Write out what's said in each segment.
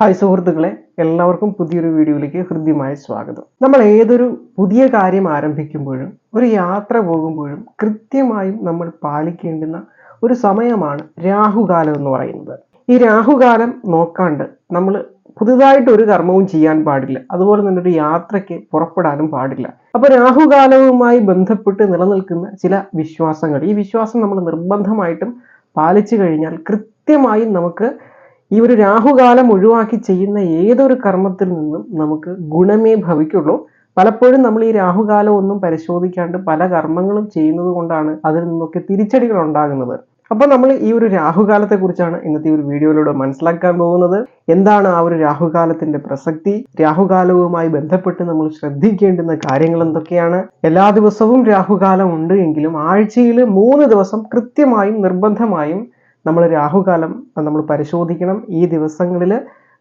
Hi സുഹൃത്തുക്കളെ എല്ലാവർക്കും പുതിയൊരു വീഡിയോയിലേക്ക് ഹൃദ്യമായ സ്വാഗതം. നമ്മൾ ഏതൊരു പുതിയ കാര്യം ആരംഭിക്കുമ്പോഴും ഒരു യാത്ര പോകുമ്പോഴും കൃത്യമായും നമ്മൾ പാലിക്കേണ്ടുന്ന ഒരു സമയമാണ് രാഹുകാലം എന്ന് പറയുന്നത്. ഈ രാഹുകാലം നോക്കാണ്ട് നമ്മൾ പുതുതായിട്ട് ഒരു കർമ്മവും ചെയ്യാൻ പാടില്ല. അതുപോലെ തന്നെ ഒരു യാത്രയ്ക്ക് പുറപ്പെടാനും പാടില്ല. അപ്പൊ രാഹുകാലവുമായി ബന്ധപ്പെട്ട് നിലനിൽക്കുന്ന ചില വിശ്വാസങ്ങൾ ഈ വിശ്വാസം നമ്മൾ നിർബന്ധമായിട്ടും പാലിച്ചു കഴിഞ്ഞാൽ കൃത്യമായും നമുക്ക് ഈ ഒരു രാഹുകാലം ഒഴിവാക്കി ചെയ്യുന്ന ഏതൊരു കർമ്മത്തിൽ നിന്നും നമുക്ക് ഗുണമേ ഭവിക്കുള്ളൂ. പലപ്പോഴും നമ്മൾ ഈ രാഹുകാലം ഒന്നും പരിശോധിക്കാണ്ട് പല കർമ്മങ്ങളും ചെയ്യുന്നത് കൊണ്ടാണ് അതിൽ നിന്നൊക്കെ തിരിച്ചടികൾ ഉണ്ടാകുന്നത്. അപ്പൊ നമ്മൾ ഈ ഒരു രാഹുകാലത്തെ കുറിച്ചാണ് ഇന്നത്തെ ഒരു വീഡിയോയിലൂടെ മനസ്സിലാക്കാൻ പോകുന്നത്. എന്താണ് ആ ഒരു രാഹുകാലത്തിന്റെ പ്രസക്തി? രാഹുകാലവുമായി ബന്ധപ്പെട്ട് നമ്മൾ ശ്രദ്ധിക്കേണ്ടുന്ന കാര്യങ്ങൾ എന്തൊക്കെയാണ്? എല്ലാ ദിവസവും രാഹുകാലം ഉണ്ട് എങ്കിലും ആഴ്ചയിൽ മൂന്ന് ദിവസം കൃത്യമായും നിർബന്ധമായും നമ്മൾ രാഹുകാലം നമ്മൾ പരിശോധിക്കണം. ഈ ദിവസങ്ങളിൽ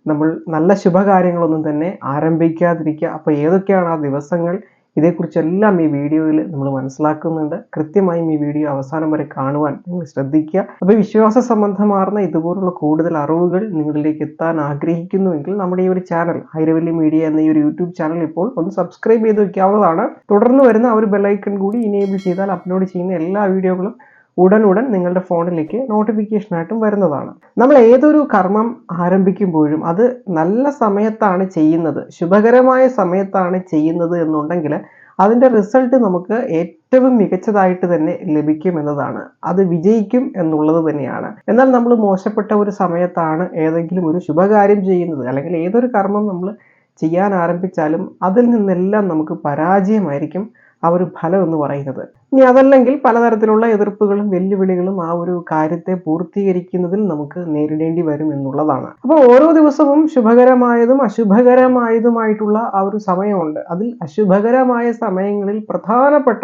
നമ്മൾ നല്ല ശുഭകാര്യങ്ങളൊന്നും തന്നെ ആരംഭിക്കാതിരിക്കുക. അപ്പോൾ ഏതൊക്കെയാണ് ആ ദിവസങ്ങൾ? ഇതേക്കുറിച്ചെല്ലാം ഈ വീഡിയോയിൽ നമ്മൾ മനസ്സിലാക്കുന്നുണ്ട്. കൃത്യമായും ഈ വീഡിയോ അവസാനം വരെ കാണുവാൻ നിങ്ങൾ ശ്രദ്ധിക്കുക. അപ്പോൾ വിശ്വാസ സംബന്ധമാർന്ന ഇതുപോലുള്ള കൂടുതൽ അറിവുകൾ നിങ്ങളിലേക്ക് എത്താൻ ആഗ്രഹിക്കുന്നുവെങ്കിൽ നമ്മുടെ ഈ ഒരു ചാനൽ ഹൈരവല്ലി മീഡിയ എന്ന ഈ ഒരു യൂട്യൂബ് ചാനൽ ഇപ്പോൾ ഒന്ന് സബ്സ്ക്രൈബ് ചെയ്ത് വെക്കാവുന്നതാണ്. തുടർന്ന് വരുന്ന ആ ഒരു ബെല്ലൈക്കൺ കൂടി ഇനേബിൾ ചെയ്താൽ അപ്ലോഡ് ചെയ്യുന്ന എല്ലാ വീഡിയോകളും ഉടൻ ഉടൻ നിങ്ങളുടെ ഫോണിലേക്ക് നോട്ടിഫിക്കേഷനായിട്ടും വരുന്നതാണ്. നമ്മൾ ഏതൊരു കർമ്മം ആരംഭിക്കുമ്പോഴും അത് നല്ല സമയത്താണ് ചെയ്യുന്നത്. ശുഭകരമായ സമയത്താണ് ചെയ്യുന്നത് എന്നുണ്ടെങ്കിൽ അതിന്റെ റിസൾട്ട് നമുക്ക് ഏറ്റവും മികച്ചതായിട്ട് തന്നെ ലഭിക്കും എന്നതാണ്. അത് വിജയിക്കും എന്നുള്ളത് തന്നെയാണ്. എന്നാൽ നമ്മൾ മോശപ്പെട്ട ഒരു സമയത്താണ് ഏതെങ്കിലും ഒരു ശുഭകാര്യം ചെയ്യുന്നത്. അല്ലെങ്കിൽ ഏതൊരു കർമ്മം നമ്മൾ ചെയ്യാൻ ആരംഭിച്ചാലും അതിൽ നിന്നെല്ലാം നമുക്ക് പരാജയമായിരിക്കും. ആ ഒരു ഫലം എന്ന് പറയുന്നത്. ഇനി അതല്ലെങ്കിൽ പലതരത്തിലുള്ള എതിർപ്പുകളും വെല്ലുവിളികളും ആ ഒരു കാര്യത്തെ പൂർത്തീകരിക്കുന്നതിൽ നമുക്ക് നേരിടേണ്ടി വരും എന്നുള്ളതാണ്. അപ്പോൾ ഓരോ ദിവസവും ശുഭകരമായതും അശുഭകരമായതുമായിട്ടുള്ള ആ ഒരു സമയമുണ്ട്. അതിൽ അശുഭകരമായ സമയങ്ങളിൽ പ്രധാനപ്പെട്ട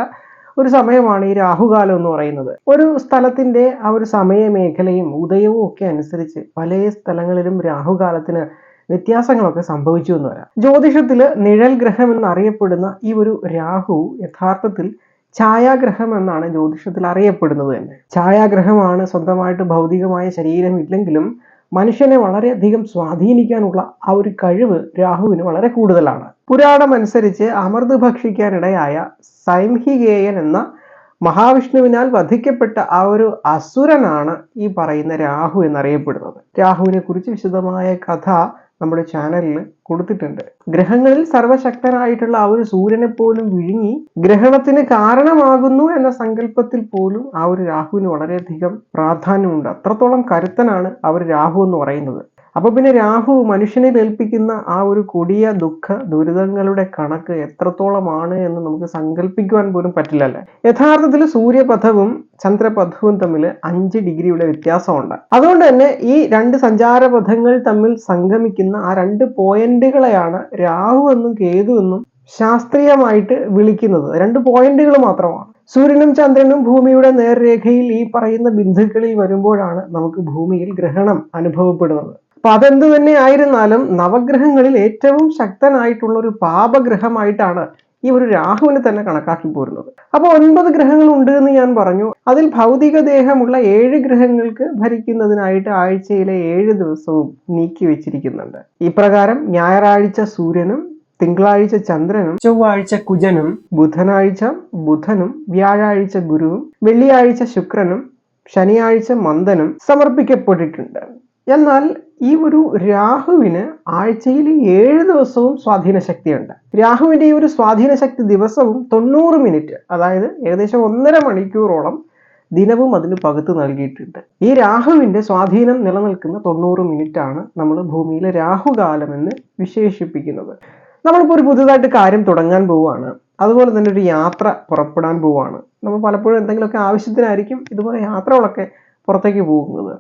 ഒരു സമയമാണ് ഈ രാഹുകാലം എന്ന് പറയുന്നത്. ഒരു സ്ഥലത്തിന്റെ ആ ഒരു സമയ മേഖലയും ഉദയവും ഒക്കെ അനുസരിച്ച് പല സ്ഥലങ്ങളിലും രാഹുകാലത്തിന് വ്യത്യാസങ്ങളൊക്കെ സംഭവിച്ചു എന്ന് വരാം. ജ്യോതിഷത്തിൽ നിഴൽ ഗ്രഹം എന്നറിയപ്പെടുന്ന ഈ ഒരു രാഹു യഥാർത്ഥത്തിൽ ഛായാഗ്രഹം എന്നാണ് ജ്യോതിഷത്തിൽ അറിയപ്പെടുന്നത് തന്നെ. ഛായാഗ്രഹമാണ് സ്വന്തമായിട്ട് ഭൗതികമായ ശരീരം ഇല്ലെങ്കിലും മനുഷ്യനെ വളരെയധികം സ്വാധീനിക്കാനുള്ള ആ ഒരു കഴിവ് രാഹുവിന് വളരെ കൂടുതലാണ്. പുരാണം അനുസരിച്ച് അമൃത് ഭക്ഷിക്കാനിടയായ സൈംഹികേയൻ എന്ന മഹാവിഷ്ണുവിനാൽ വധിക്കപ്പെട്ട ആ ഒരു അസുരനാണ് ഈ പറയുന്ന രാഹു എന്നറിയപ്പെടുന്നത്. രാഹുവിനെ കുറിച്ച് വിശദമായ കഥ നമ്മുടെ ചാനലിൽ കൊടുത്തിട്ടുണ്ട്. ഗ്രഹങ്ങളിൽ സർവശക്തനായിട്ടുള്ള ആ ഒരു സൂര്യനെ പോലും വിഴുങ്ങി ഗ്രഹണത്തിന് കാരണമാകുന്നു എന്ന സങ്കല്പത്തിൽ പോലും ആ ഒരു രാഹുവിന് വളരെയധികം പ്രാധാന്യമുണ്ട്. അത്രത്തോളം കരുത്തനാണ് ആ ഒരു രാഹു എന്ന് പറയുന്നത്. അപ്പൊ പിന്നെ രാഹു മനുഷ്യനെ ഏൽപ്പിക്കുന്ന ആ ഒരു കൊടിയ ദുഃഖ ദുരിതങ്ങളുടെ കണക്ക് എത്രത്തോളമാണ് എന്ന് നമുക്ക് സങ്കല്പിക്കുവാൻ പോലും പറ്റില്ലല്ലേ? യഥാർത്ഥത്തിൽ സൂര്യപഥവും ചന്ദ്രപഥവും തമ്മിൽ അഞ്ച് ഡിഗ്രിയുടെ വ്യത്യാസമുണ്ട്. അതുകൊണ്ട് തന്നെ ഈ രണ്ട് സഞ്ചാരപഥങ്ങൾ തമ്മിൽ സംഗമിക്കുന്ന ആ രണ്ട് പോയിന്റുകളെയാണ് രാഹു എന്നും കേതു എന്നും ശാസ്ത്രീയമായിട്ട് വിളിക്കുന്നത്. രണ്ട് പോയിന്റുകൾ മാത്രമാണ്. സൂര്യനും ചന്ദ്രനും ഭൂമിയുടെ നേർരേഖയിൽ ഈ പറയുന്ന ബിന്ദുക്കളിൽ വരുമ്പോഴാണ് നമുക്ക് ഭൂമിയിൽ ഗ്രഹണം അനുഭവപ്പെടുന്നത്. അപ്പൊ അതെന്ത് തന്നെ ആയിരുന്നാലും നവഗ്രഹങ്ങളിൽ ഏറ്റവും ശക്തനായിട്ടുള്ള ഒരു പാപഗ്രഹമായിട്ടാണ് ഈ ഒരു രാഹുവിനെ തന്നെ കണക്കാക്കി പോരുന്നത്. അപ്പൊ ഒൻപത് ഗ്രഹങ്ങൾ ഉണ്ട് എന്ന് ഞാൻ പറഞ്ഞു. അതിൽ ഭൗതിക ദേഹമുള്ള ഏഴ് ഗ്രഹങ്ങൾക്ക് ഭരിക്കുന്നതിനായിട്ട് ആഴ്ചയിലെ ഏഴ് ദിവസവും നീക്കി വെച്ചിരിക്കുന്നുണ്ട്. ഇപ്രകാരം ഞായറാഴ്ച സൂര്യനും തിങ്കളാഴ്ച ചന്ദ്രനും ചൊവ്വാഴ്ച കുജനും ബുധനാഴ്ച ബുധനും വ്യാഴാഴ്ച ഗുരുവും വെള്ളിയാഴ്ച ശുക്രനും ശനിയാഴ്ച മന്ദനും സമർപ്പിക്കപ്പെട്ടിട്ടുണ്ട്. എന്നാൽ ഈ ഒരു രാഹുവിന് ആഴ്ചയിൽ ഏഴ് ദിവസവും സ്വാധീന ശക്തിയുണ്ട്. രാഹുവിന്റെ ഈ ഒരു സ്വാധീന ശക്തി ദിവസവും തൊണ്ണൂറ് മിനിറ്റ് അതായത് ഏകദേശം ഒന്നര മണിക്കൂറോളം ദിനവും അതിന് പകുത്ത് നൽകിയിട്ടുണ്ട്. ഈ രാഹുവിന്റെ സ്വാധീനം നിലനിൽക്കുന്ന തൊണ്ണൂറ് മിനിറ്റാണ് നമ്മൾ ഭൂമിയിലെ രാഹുകാലം എന്ന് വിശേഷിപ്പിക്കുന്നത്. നമ്മളിപ്പോൾ ഒരു പുതുതായിട്ട് കാര്യം തുടങ്ങാൻ പോവുകയാണ്. അതുപോലെ തന്നെ ഒരു യാത്ര പുറപ്പെടാൻ പോവുകയാണ്. നമ്മൾ പലപ്പോഴും എന്തെങ്കിലുമൊക്കെ ആവശ്യത്തിനായിരിക്കും ഇതുപോലെ യാത്രകളൊക്കെ പുറത്തേക്ക് പോകുന്നത്.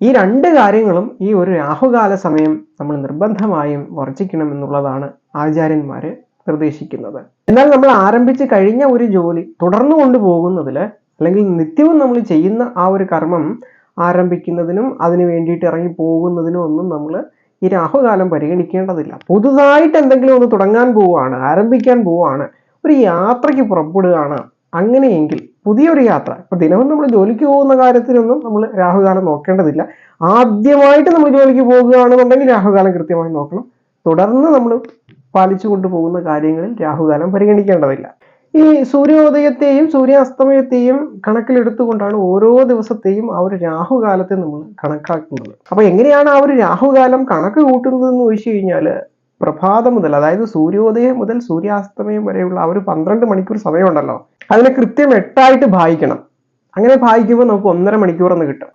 ഈ രണ്ട് കാര്യങ്ങളും ഈ ഒരു രാഹുകാല സമയം നമ്മൾ നിർബന്ധമായും വർജിക്കണം എന്നുള്ളതാണ് ആചാര്യന്മാർ നിർദ്ദേശിക്കുന്നത്. എന്നാൽ നമ്മൾ ആരംഭിച്ച് കഴിഞ്ഞ ഒരു ജോലി തുടർന്നു കൊണ്ടുപോകുന്നതിൽ അല്ലെങ്കിൽ നിത്യവും നമ്മൾ ചെയ്യുന്ന ആ ഒരു കർമ്മം ആരംഭിക്കുന്നതിനും അതിന് വേണ്ടിയിട്ട് ഇറങ്ങി പോകുന്നതിനും ഒന്നും നമ്മൾ ഈ രാഹുകാലം പരിഗണിക്കേണ്ടതില്ല. പുതുതായിട്ട് എന്തെങ്കിലും ഒന്ന് തുടങ്ങാൻ പോവുകയാണ് ആരംഭിക്കാൻ പോവുകയാണ് ഒരു യാത്രയ്ക്ക് പുറപ്പെടുകയാണ് അങ്ങനെയെങ്കിൽ പുതിയൊരു യാത്ര. ഇപ്പൊ ദിനവും നമ്മൾ ജോലിക്ക് പോകുന്ന കാര്യത്തിനൊന്നും നമ്മൾ രാഹുകാലം നോക്കേണ്ടതില്ല. ആദ്യമായിട്ട് നമ്മൾ ജോലിക്ക് പോകുകയാണെന്നുണ്ടെങ്കിൽ രാഹുകാലം കൃത്യമായി നോക്കണം. തുടർന്ന് നമ്മൾ പാലിച്ചു കൊണ്ടുപോകുന്ന കാര്യങ്ങളിൽ രാഹുകാലം പരിഗണിക്കേണ്ടതില്ല. ഈ സൂര്യോദയത്തെയും സൂര്യാസ്തമയത്തെയും കണക്കിലെടുത്തുകൊണ്ടാണ് ഓരോ ദിവസത്തെയും ആ ഒരു രാഹുകാലത്തെ നമ്മൾ കണക്കാക്കുന്നത്. അപ്പൊ എങ്ങനെയാണ് ആ ഒരു രാഹുകാലം കണക്ക് കൂട്ടുന്നത് എന്ന് ചോദിച്ചു കഴിഞ്ഞാൽ പ്രഭാതം മുതൽ അതായത് സൂര്യോദയം മുതൽ സൂര്യാസ്തമയം വരെയുള്ള ആ ഒരു പന്ത്രണ്ട് മണിക്കൂർ സമയമുണ്ടല്ലോ. അതിനെ കൃത്യം എട്ടായിട്ട് ഭാഗിക്കണം. അങ്ങനെ ഭാഗിക്കുമ്പോൾ നമുക്ക് ഒന്നര മണിക്കൂർ എന്ന് കിട്ടും.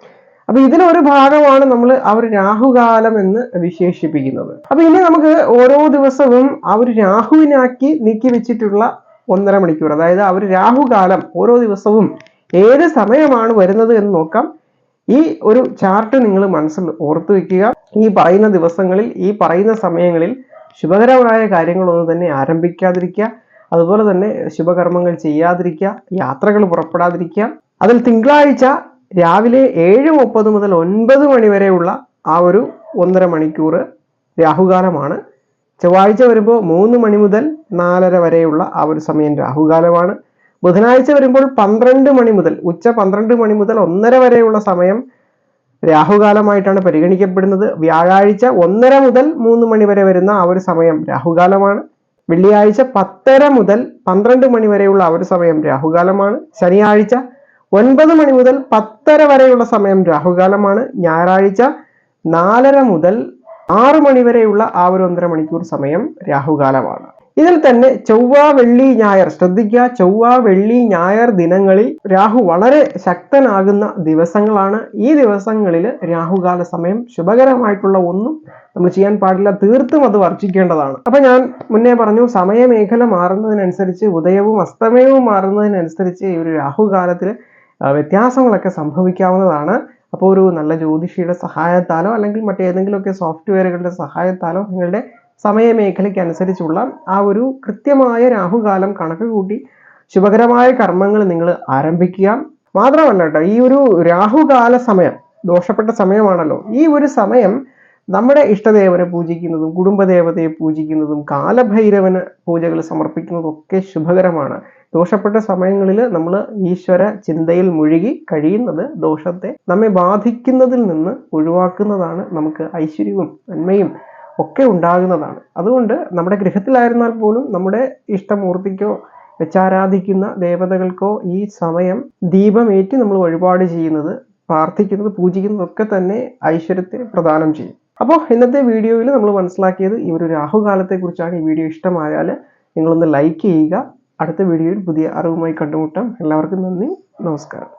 അപ്പൊ ഇതിലൊരു ഭാഗമാണ് നമ്മൾ ആ ഒരു രാഹുകാലം എന്ന് വിശേഷിപ്പിക്കുന്നത്. അപ്പൊ ഇനി നമുക്ക് ഓരോ ദിവസവും ആ ഒരു രാഹുവിനാക്കി നീക്കി വെച്ചിട്ടുള്ള ഒന്നര മണിക്കൂർ അതായത് ആ ഒരു രാഹുകാലം ഓരോ ദിവസവും ഏത് സമയമാണ് വരുന്നത് എന്ന് നോക്കാം. ഈ ഒരു ചാർട്ട് നിങ്ങൾ മനസ്സിൽ ഓർത്തു വെക്കുക. ഈ പറയുന്ന ദിവസങ്ങളിൽ ഈ പറയുന്ന സമയങ്ങളിൽ ശുഭകരമായ കാര്യങ്ങളൊന്നും തന്നെ ആരംഭിക്കാതിരിക്കുക. അതുപോലെ തന്നെ ശുഭകർമ്മങ്ങൾ ചെയ്യാതിരിക്കുക. യാത്രകൾ പുറപ്പെടാതിരിക്കുക. അതിൽ തിങ്കളാഴ്ച രാവിലെ ഏഴ് മുപ്പത് മുതൽ ഒൻപത് മണി വരെയുള്ള ആ ഒരു ഒന്നര മണിക്കൂർ രാഹുകാലമാണ്. ചൊവ്വാഴ്ച വരുമ്പോൾ മൂന്ന് മണി മുതൽ നാലര വരെയുള്ള ആ ഒരു സമയം രാഹുകാലമാണ്. ബുധനാഴ്ച വരുമ്പോൾ പന്ത്രണ്ട് മണി മുതൽ ഉച്ച പന്ത്രണ്ട് മണി മുതൽ ഒന്നര വരെയുള്ള സമയം രാഹുകാലമായിട്ടാണ് പരിഗണിക്കപ്പെടുന്നത്. വ്യാഴാഴ്ച ഒന്നര മുതൽ മൂന്ന് മണി വരെ വരുന്ന ആ ഒരു സമയം രാഹുകാലമാണ്. വെള്ളിയാഴ്ച പത്തര മുതൽ പന്ത്രണ്ട് മണി വരെയുള്ള ആ ഒരു സമയം രാഹുകാലമാണ്. ശനിയാഴ്ച ഒൻപത് മണി മുതൽ പത്തര വരെയുള്ള സമയം രാഹുകാലമാണ്. ഞായറാഴ്ച നാലര മുതൽ ആറു മണി വരെയുള്ള ആ ഒരു ഒന്നര മണിക്കൂർ സമയം രാഹുകാലമാണ്. ഇതിൽ തന്നെ ചൊവ്വ വെള്ളി ഞായർ. ശ്രദ്ധിക്കുക ചൊവ്വ വെള്ളി ഞായർ ദിനങ്ങളിൽ രാഹു വളരെ ശക്തനാകുന്ന ദിവസങ്ങളാണ്. ഈ ദിവസങ്ങളിൽ രാഹുകാല സമയം ശുഭകരമായിട്ടുള്ള ഒന്നും നമ്മൾ ചെയ്യാൻ പാടില്ല. തീർത്തും അത് വർജിക്കേണ്ടതാണ്. അപ്പൊ ഞാൻ മുന്നേ പറഞ്ഞു സമയമേഖല മാറുന്നതിനനുസരിച്ച് ഉദയവും അസ്തമയവും മാറുന്നതിനനുസരിച്ച് ഈ ഒരു രാഹുകാലത്തിൽ വ്യത്യാസങ്ങളൊക്കെ സംഭവിക്കാവുന്നതാണ്. അപ്പോൾ ഒരു നല്ല ജ്യോതിഷിയുടെ സഹായത്താലോ അല്ലെങ്കിൽ മറ്റേതെങ്കിലുമൊക്കെ സോഫ്റ്റ്വെയറുകളുടെ സഹായത്താലോ നിങ്ങളുടെ സമയമേഖലയ്ക്ക് അനുസരിച്ചുള്ള ആ ഒരു കൃത്യമായ രാഹുകാലം കണക്ക് കൂട്ടി ശുഭകരമായ കർമ്മങ്ങൾ നിങ്ങൾ ആരംഭിക്കുക. മാത്രമല്ല കേട്ടോ ഈ ഒരു രാഹുകാല സമയം ദോഷപ്പെട്ട സമയമാണല്ലോ. ഈ ഒരു സമയം നമ്മുടെ ഇഷ്ടദേവനെ പൂജിക്കുന്നതും കുടുംബദേവതയെ പൂജിക്കുന്നതും കാലഭൈരവന് പൂജകൾ സമർപ്പിക്കുന്നതും ഒക്കെ ശുഭകരമാണ്. ദോഷപ്പെട്ട സമയങ്ങളിൽ നമ്മൾ ഈശ്വര ചിന്തയിൽ മുഴുകി കഴിയുന്നത് ദോഷത്തെ നമ്മെ ബാധിക്കുന്നതിൽ നിന്ന് ഒഴിവാക്കുന്നതാണ് നമുക്ക് ഐശ്വര്യവും നന്മയും. ഒക്കെ ഉണ്ടാകുന്നതാണ്. അതുകൊണ്ട് നമ്മുടെ ഗൃഹത്തിലായിരുന്നാൽ പോലും നമ്മുടെ ഇഷ്ടമൂർത്തിക്കോ വെച്ചാരാധിക്കുന്ന ദേവതകൾക്കോ ഈ സമയം ദീപമേറ്റി നമ്മൾ വഴിപാട് ചെയ്യുന്നത് പ്രാർത്ഥിക്കുന്നത് പൂജിക്കുന്നത് ഒക്കെ തന്നെ ഐശ്വര്യത്തെ പ്രദാനം ചെയ്യും. അപ്പോൾ ഇന്നത്തെ വീഡിയോയിൽ നമ്മൾ മനസ്സിലാക്കിയത് ഈ ഒരു രാഹുകാലത്തെ കുറിച്ചാണ് ഈ വീഡിയോ ഇഷ്ടമായാൽ നിങ്ങളൊന്ന് ലൈക്ക് ചെയ്യുക. അടുത്ത വീഡിയോയിൽ പുതിയ അറിവുമായി കണ്ടുമുട്ടാം. എല്ലാവർക്കും നന്ദി. നമസ്കാരം.